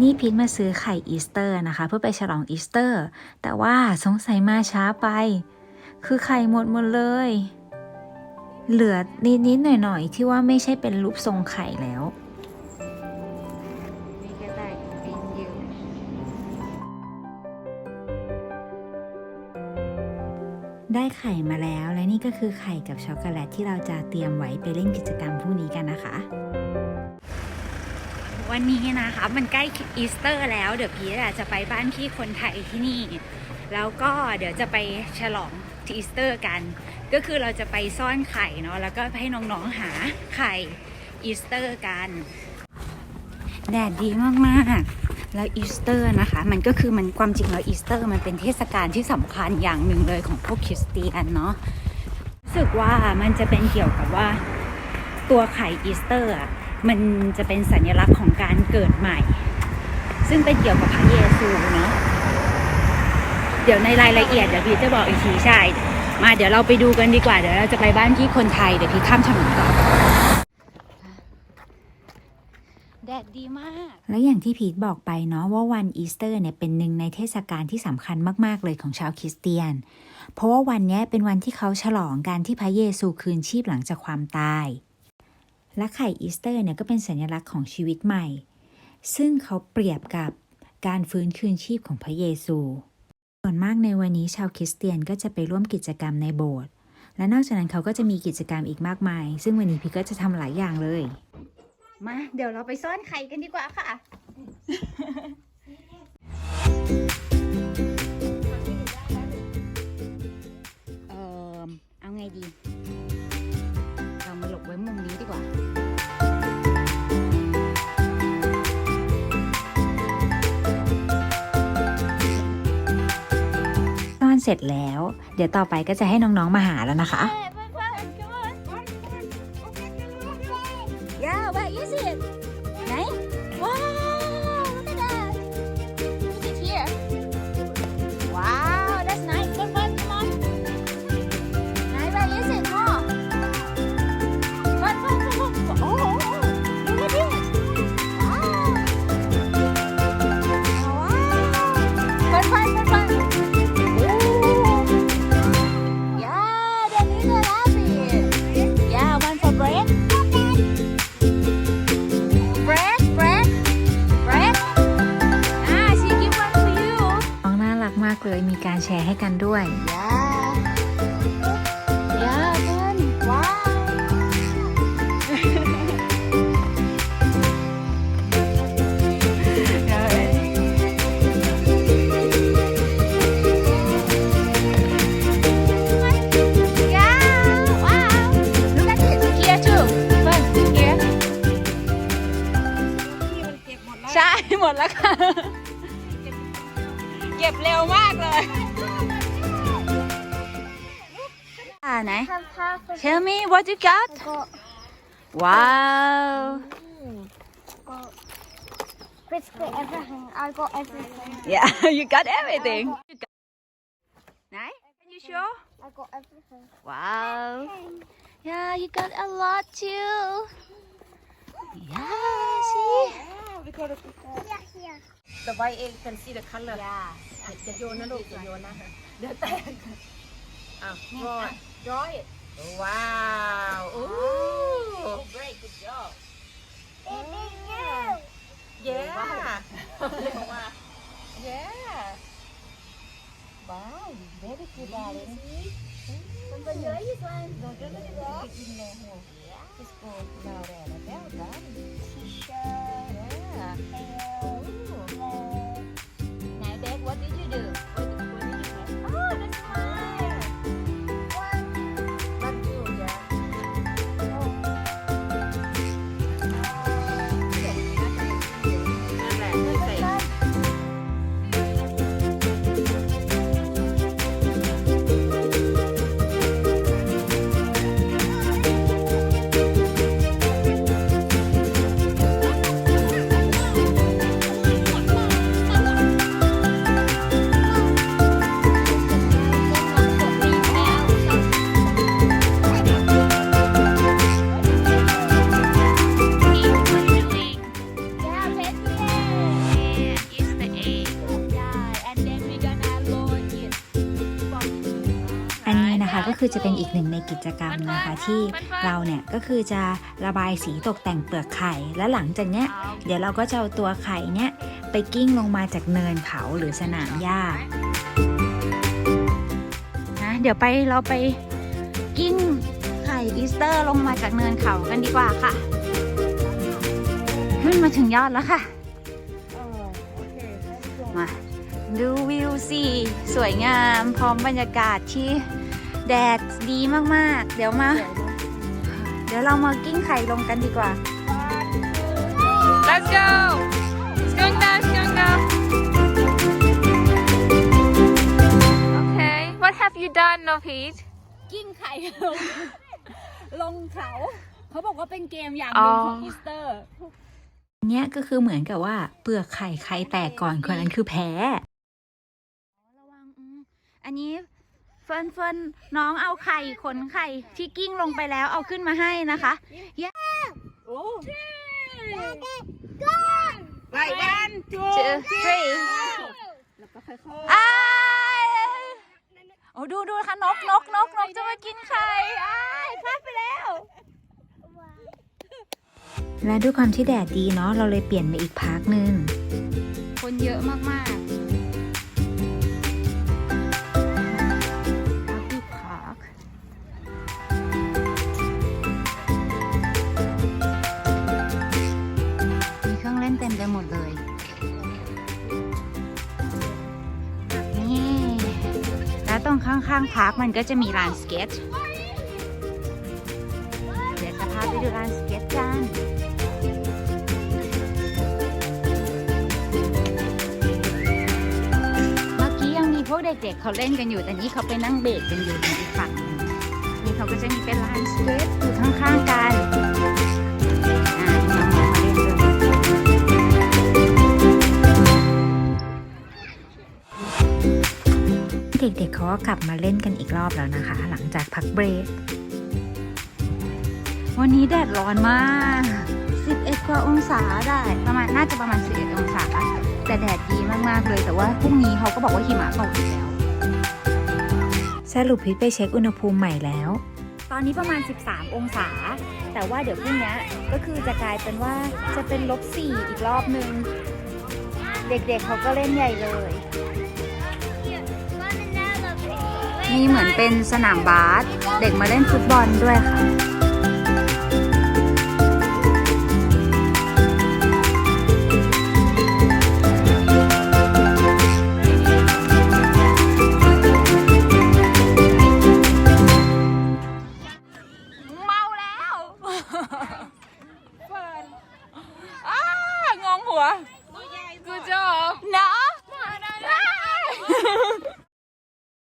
นี่พีทมาซื้อไข่อีสเตอร์นะคะ เพื่อไปฉลองอีสเตอร์ แต่ว่าสงสัยมาช้าไป คือไข่หมดหมดเลย เหลือนิดๆหน่อยๆ ที่ว่าไม่ใช่เป็นรูปทรงไข่แล้วได้ไข่มาแล้วและนี่ก็คือไข่กับช็อกโกแลตที่เราจะเตรียมไว้ไปเล่นกิจกรรมพรุ่งนี้กันนะคะ วันนี้นะคะมันใกล้อีสเตอร์แล้ว เดี๋ยวพีจะไปบ้านพี่คนไทยที่นี่ แล้วก็เดี๋ยวจะไปฉลองที่อีสเตอร์กัน ก็คือเราจะไปซ่อนไข่เนาะแล้วก็ให้น้องๆหาไข่อีสเตอร์กันแดดดีมากๆ แล้วอีสเตอร์นะคะ มันก็คือมันความจริงแล้วอีสเตอร์มันเป็นเทศกาลที่สำคัญอย่างหนึ่งเลยของพวกคริสเตียนเนาะรู้สึกว่ามันจะเป็นเกี่ยวกับว่าตัวไข่อีสเตอร์อะ มันจะเป็นสัญลักษณ์ของการเกิดใหม่ ซึ่งเป็นเกี่ยวกับพระเยซูเนาะเดี๋ยวในรายละเอียดเดี๋ยวพี่จะบอกอีกทีใช่ มาเดี๋ยวเราไปดูกันดีกว่า เดี๋ยวเราจะไปบ้านพี่คนไทยเดี๋ยวพี่ข้ามถนนก่อนแดดดีมาก และอย่างที่พีทบอกไปเนาะว่าวันอีสเตอร์เนี่ยเป็นหนึ่งในเทศกาลที่สำคัญมาก ๆ เลยของชาวคริสเตียน เพราะว่าวันเนี้ยเป็นวันที่เขาฉลองการที่พระเยซูคืนชีพหลังจากความตาย และไข่อีสเตอร์เนี่ยก็เป็นสัญลักษณ์ของชีวิตใหม่ ซึ่งเขาเปรียบกับการฟื้นคืนชีพของพระเยซู ส่วนมากในวันนี้ชาวคริสเตียนก็จะไปร่วมกิจกรรมในโบสถ์ และนอกจากนั้นเขาก็จะมีกิจกรรมอีกมากมาย ซึ่งวันนี้พี่ก็จะทำหลายอย่างเลย มา เดี๋ยวเราไปซ่อนไข่กันดีกว่าค่ะ เสร็จแล้ว เดี๋ยวต่อไปก็จะให้น้องๆมาหาแล้วนะคะ ดแล้วค่ะ เก็บเร็วมากเลย อ่าไหน have half of Tell me what you got got, Wow got basically everything. I got everything. Yeah you got everything ไหน Can you show I got everything. Wow Yeah you got a lot too Yeah see Yeah, here. แต่ไว้เองเป็นสีเดอะคัลเลอร์จะโยนนะลูกจะโยนนะเดี๋ยวแตกอ้าวรอดร้อยว้าวโอ้ great good job It is you. yeah yeah wow very good darling But you're this one. no don't let it go in no hole just คือจะเป็นอีกหนึ่งในกิจกรรมนะคะที่เราเนี่ยก็คือจะระบายสีตกแต่งเปลือกไข่ และหลังจากเนี้ยเดี๋ยวเราก็จะเอาตัวไข่เนี่ยไปกิ้งลงมาจากเนินเขาหรือสนามหญ้านะเดี๋ยวไปเราไปกิ้งไข่อีสเตอร์ลงมาจากเนินเขากันดีกว่าค่ะขึ้นมาถึงยอดแล้วค่ะมาดูวิวสิสวยงามพร้อมบรรยากาศที่ แดดดีมากๆ เดี๋ยวมา เดี๋ยวเรามากิ้งไข่ลงกันดีกว่า Let's go It's going down It's going down Okay What have you done No Pete กิ้งไข่ลงลงเขา เขาบอกว่าเป็นเกมอย่างหนึ่งของอ๋ออีอีสเตอร์ เนี้ยก็คือเหมือนกับว่าเปลือกไข่ใครแตกก่อนคนนั้นคือแพ้ ระวังอืมอันนี้เฟิร์นเฟิร์นน้องเอาไข่ขนไข่ที่กิ้งลงไปแล้วเอาขึ้นมาให้นะคะเย้ Right one two two three อ้ายโอ้ดูดูค่ะนกนกนกนกจะมากินไข่อ้ายพลาดไปแล้ว และด้วยความที่แดดดีเนาะเราเลยเปลี่ยนมาอีกพาร์คหนึ่งคนเยอะมากๆ รงข้างๆพาร์คมันก็จะมีลานสเก็ต เดี๋ยวจะพาไปดูลานสเก็ตกันเมื่อกี้ยังมีพวกเด็กๆเขาเล่นกันอยู่ แต่นี่เขาไปนั่งเบรกกันอยู่ในอีกฝั่งหนึ่งนี่เขาก็จะมีเป็นลานสเก็ตอยู่ข้างๆกัน เด็กๆเขาก็กลับมาเล่นกันอีกรอบแล้วนะคะ หลังจากพักเบรก วันนี้แดดร้อนมาก 11 กว่าองศาได้ ประมาณน่าจะประมาณ 11 องศา แต่แดดดีมากๆเลย แต่ว่าพรุ่งนี้เขาก็บอกว่าหิมะตกอีกแล้ว สรุปพิทไปเช็คอุณหภูมิใหม่แล้ว ตอนนี้ประมาณ 13 องศา แต่ว่าเดี๋ยวพรุ่งนี้ก็คือจะกลายเป็นว่าจะเป็นลบ4อีกรอบนึง เด็กๆเขาก็เล่นใหญ่เลย มีเหมือนเป็นสนามบาสเด็กมาเล่นฟุตบอลด้วยค่ะ